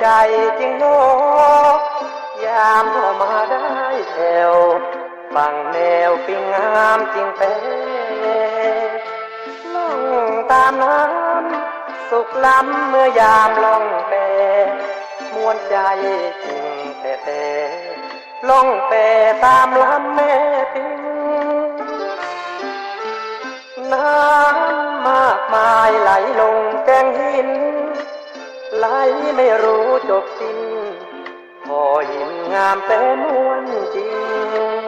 ใจจริงโนยามเข้ามาได้แถวฟังแนวปิงงามจริงเป๊ล่องตามน้ำสุขล้ำเมื่อยามล่องเปมวนใจจริงแต่แต่ล่องเปตามลำแม่ปิงน้ำมากมายไหลลงแกงหิน ไหลไม่รู้จบสิ้นพอหินงามแต่มวนจริง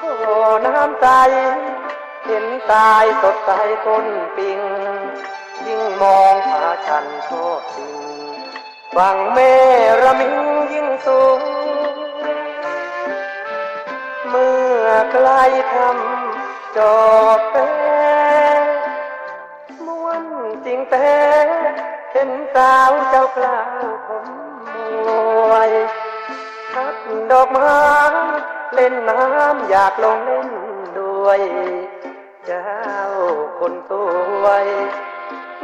ขอน้ำใจ เห็นตายสดใสต้นปิง ยิ่งมองผาชันโชคดีฟังเมระมิงยิ่งสูง เมื่อใกล้ทำจอบแปม้วนจริงแต่ เห็นสาวเจ้ากล้าวผมมวยทัดดอกไม้เล่นน้ำอยากลงเล่นด้วย เจ้าคนสวย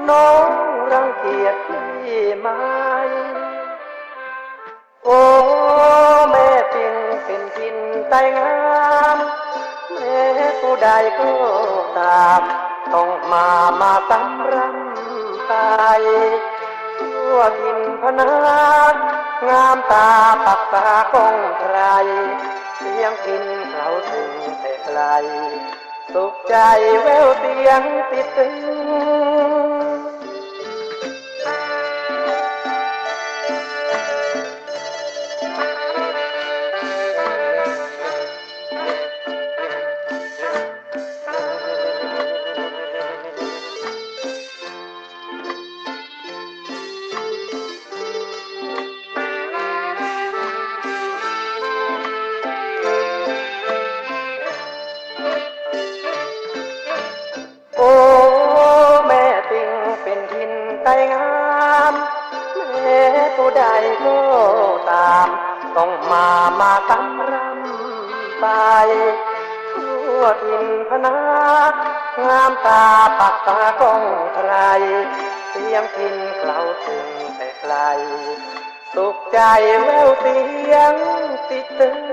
น้องรังเกียจพี่ไหมโอ้แม่ปิงเป็นทินไตงามแม่ผู้ใดก็ตาม ต้องมามาตำรำ ตายทั่วดินพนางามตาปักตาของใครเสียงพินเขาถึงแต่ไกล สุขใจแววเสียงติดตึง ผู้ใดก็ตาม ต้องมามาตำรำไป ทั่วทินพนางามตาปักตาก้องไทรเสียงพินเคล้าถึงแต่ไกล สุขใจแววเสียงติดตึง